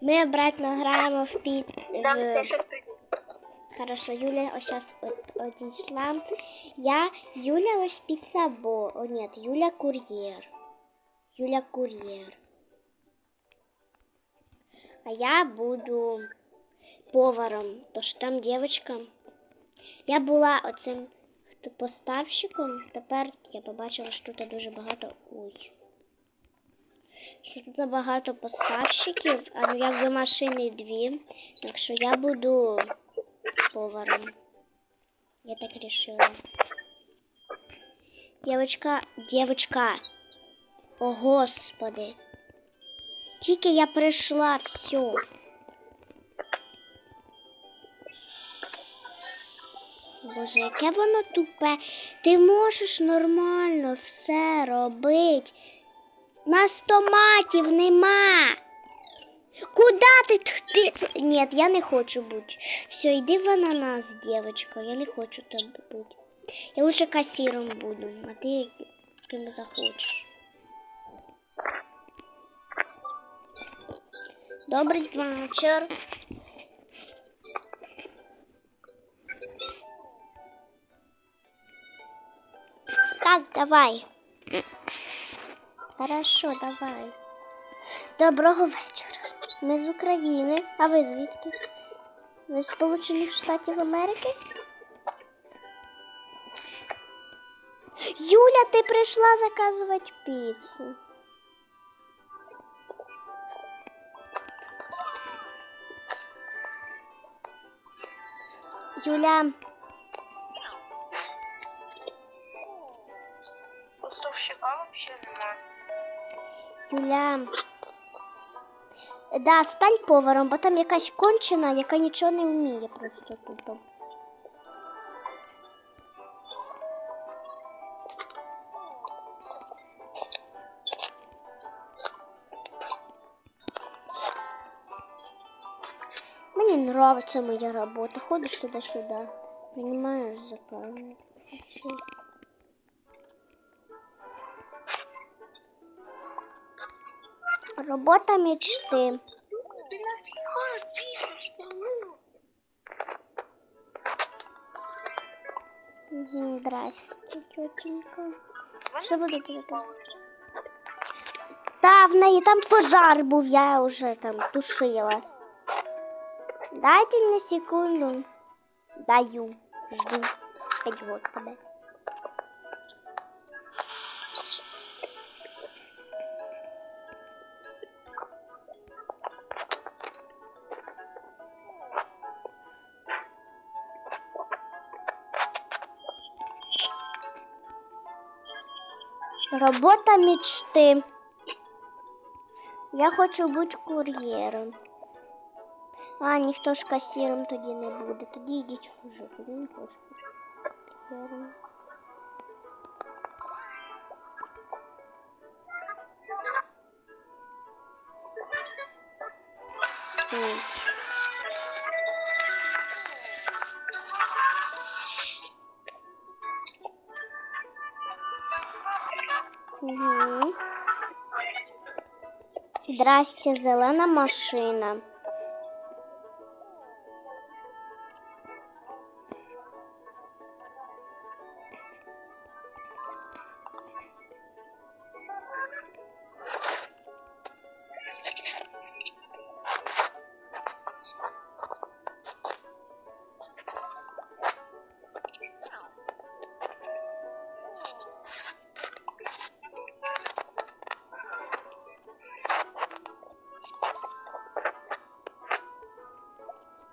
Ми обратно граємо в під. В- що. Хорошо, Юля ось зараз одійшла. Я Юля ось піцабо. О, ні, Юля кур'єр. Юля кур'єр. А я буду поваром. Тож там дівчинка. Я була оцим поставщиком. Тепер я побачила, що тут дуже багато. Ой. Тут багато поставщиків, а ну якби машини дві. Так що я буду поваром. Я так решила. Девочка, девочка. О, господи. Тільки я прийшла, все. Боже, яке воно тупе. Ти можеш нормально все робити. Нас томатів нема. Куда ти тупица? Нет, я не хочу бути. Все, йди в ананас, девочка. Я не хочу там бути. Я лучше кассиром буду, а ти ким захочеш. Добрий вечір. Так, давай. Хорошо, давай. Доброго вечора. Ми з України. А ви звідки? Ви з Сполучених Штатів Америки? Юля, ти прийшла заказувати піцу. Юля, Юля. Да, стань поваром, бо там якась кончена, яка нічого не вміє просто тупо. Мені нравится моя работа. Ходишь туда-сюда, принимаешь заказы. Работа мечты. Здрасте, тетенька. Що будете робити? Та в неї там пожар був, я вже там тушила. Дайте мені секунду. Даю. Жду. Пять господи. Робота мечти. Я хочу бути кур'єром. А, ніхто ж касіром тоді не буде. Тоді йдіть в жопу. Я не хочу бути кур'єром. Ой. Здрасте, зелена машина.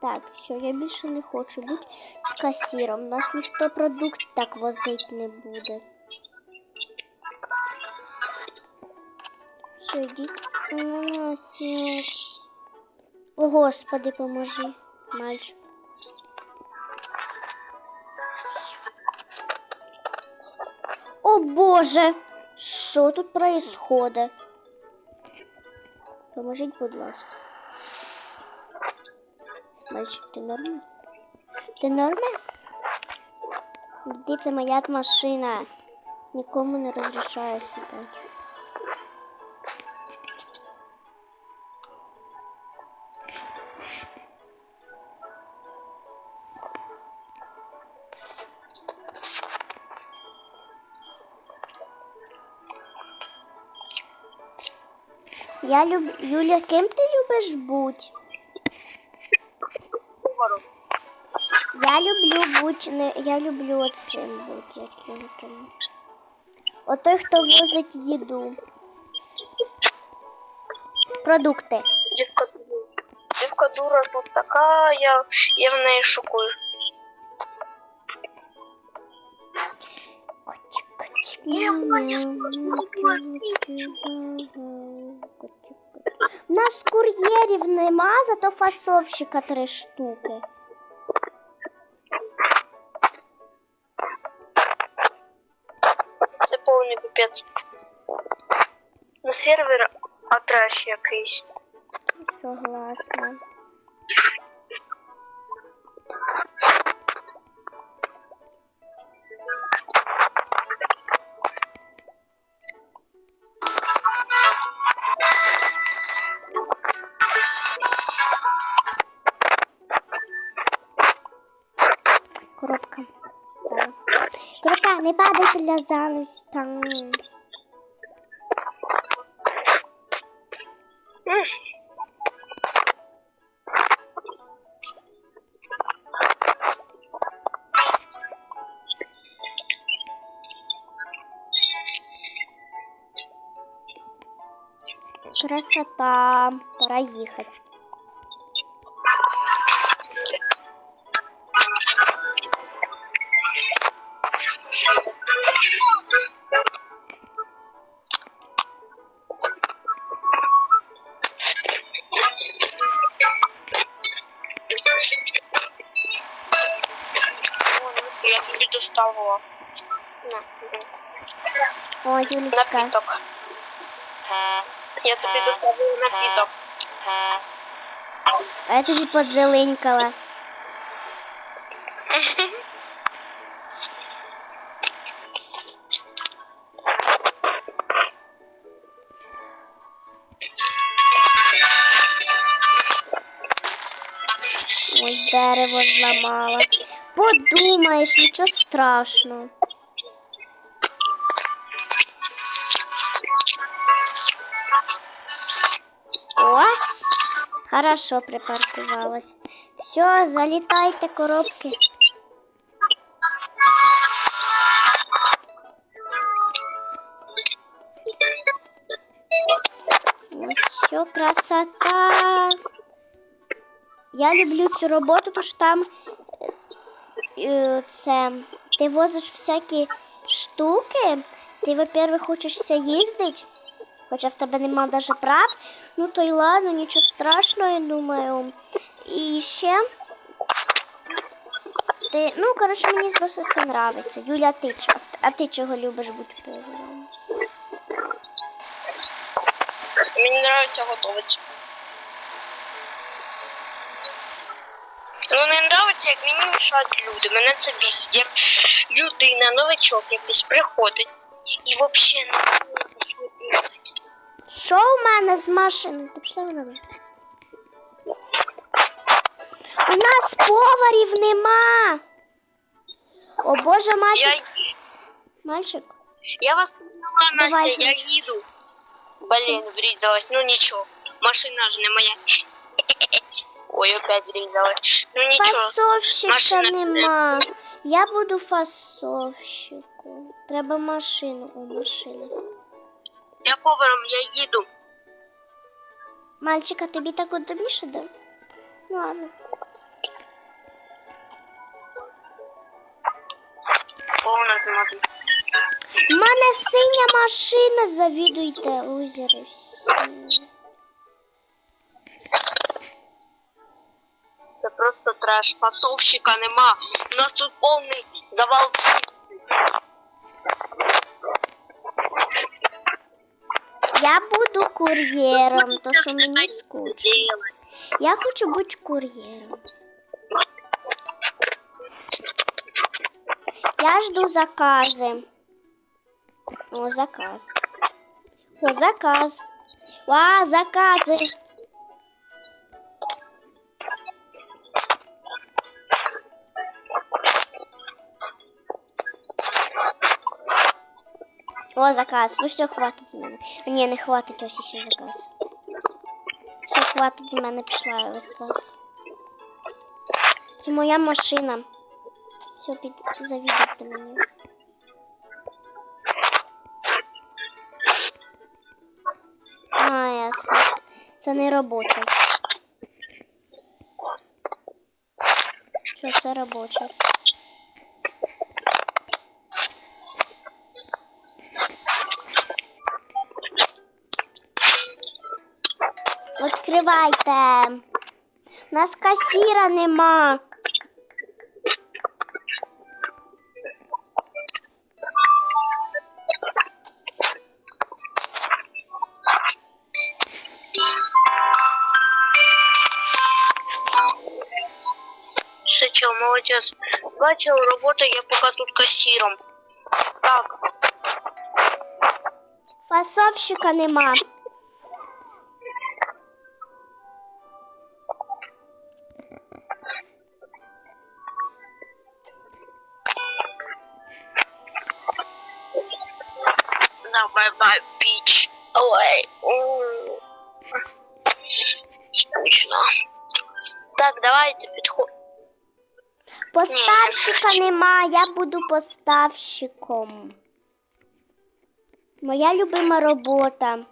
Так, все, я більше не хочу бути касіром. Нас ніхто продукт так возити не буде. Все, йдіть. О, Господи, поможи, мальчик. О Боже! Що тут происходит? Поможіть, будь ласка. Мальчик, ти нормас? Ти нормас? Де це моя машина? Нікому не разрешаю сідати. Я люб... Юля, кем ты любишь бути? Поваром. Я люблю бути, я люблю оцим бути, як його там. От той, хто возить їду. Продукти. Дівка, дівка дура тут така, я, я в неї шокую. Котик, котик, Я мяу, що мяу, купила котик, ага, котик, котик. У нас кур'єрів нема, зато фасовщика три штуки. Це повний піпець. На сервер атраш якийсь. Согласна. для занавес. Красота, проехать. тобі доставила. На, на. О, Юлечка. Напіток. Я тобі доставила напіток. А я тобі подзеленькала. Ой, дерево зламала. Подумаєш, нічого страшного. О, хорошо припаркувалась. Все, залітайте коробки. Все, красота. Я люблю цю роботу, тому що там це ти возиш всякі штуки. Ти, во-первых, хочешся їздити, хоча в тебе нема даже прав. Ну то й ладно, нічого страшного, я думаю. І ще. Ти, ну, коротше, мені просто це нравиться. Юля, ти, чо- а ти чого любиш бути поваром? Мені подобається готувати. Ну не подобається, як мені мішають люди. Мене це бісить. Як людина, новичок якийсь приходить і взагалі не знає, що робити. Що в мене з машиною? Ти пішла вона вже? У нас поварів нема. О боже, Я, мальчик. Мальчик. я вас поняла, Давай, Настя, я Ключ. їду. Блін, врізалась, ну нічого. Машина ж не моя. Ой, опять врізалась. Ну нічого. Фасовщика Машина нема. Я буду фасовщиком. Треба машину. О, машина. Я поваром, я їду. Мальчика, тобі так удобніше, да? Ну ладно. Повна. У мене синя машина, завідуйте, лузери треш. Нема. У нас тут повний завал. Я буду кур'єром, то що мені скучно. Я хочу бути кур'єром. Я жду закази. О, заказ. О, заказ. Ва, закази. О, заказ. Ну все, хватить з мене. Ні, не хватить, ось ще заказ. Все, хватить з мене пішла весь клас. Це моя машина. Все, під... завідайте мені. А, ясно. Це не робочий. Що це робочий? Відкривайте. У нас касіра нема. Шичел, молодец. Бачил, работаю я пока тут кассиром. Так, Фасовщика нема. Так, давайте підход. Поставщика нема, я буду поставщиком. Моя любима робота.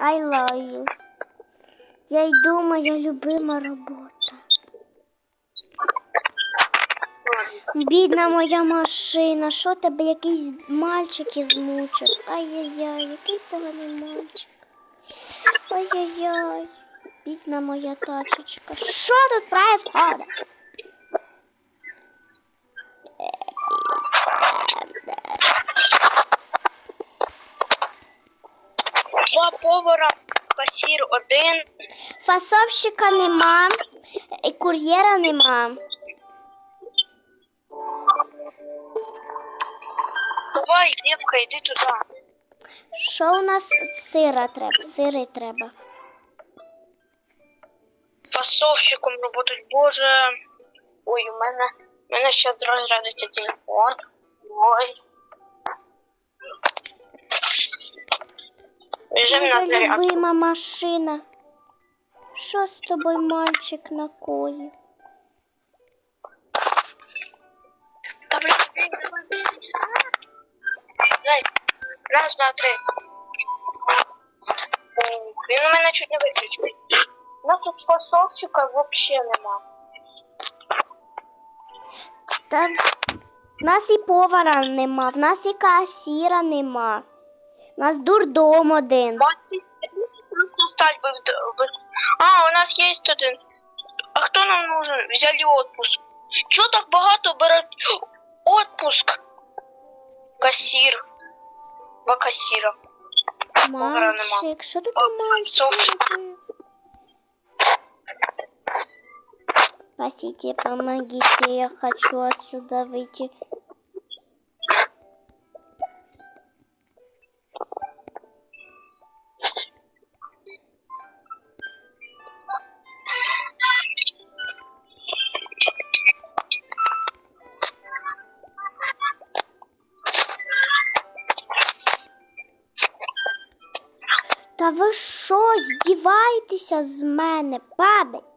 I love you. Я йду, моя любима робота. Бідна моя машина, що тебе якийсь мальчик ізмучив? Ай-яй-яй, який поганий мальчик. Ай-яй-яй, бідна моя тачечка. Що тут происходит? Два повара, касір один. Фасовщика нема, і кур'єра нема. Давай, девка, йди туди. Що у нас сира треба? Сири треба. Фасовщиком работать, боже. Ой, у мене, у мене зараз розрядиться телефон. Ой. Біжим на зарядку. любима машина. Що з тобою мальчик накоїв? Та давай, Раз, два, три. Він у мене чуть не виключив. У нас тут фасовщика взагалі нема. Та в нас і повара нема, в нас і касіра нема. У нас дурдом один. Стать бы, в- в- А, у нас есть один. А хто нам нужен? Взяли отпуск. Чого так багато беруть отпуск? Касір. Два касіра. повара нема. Мальчик, що О, Спасите, помогите, я хочу отсюда выйти. Та ви що, здіваєтеся з мене, падай?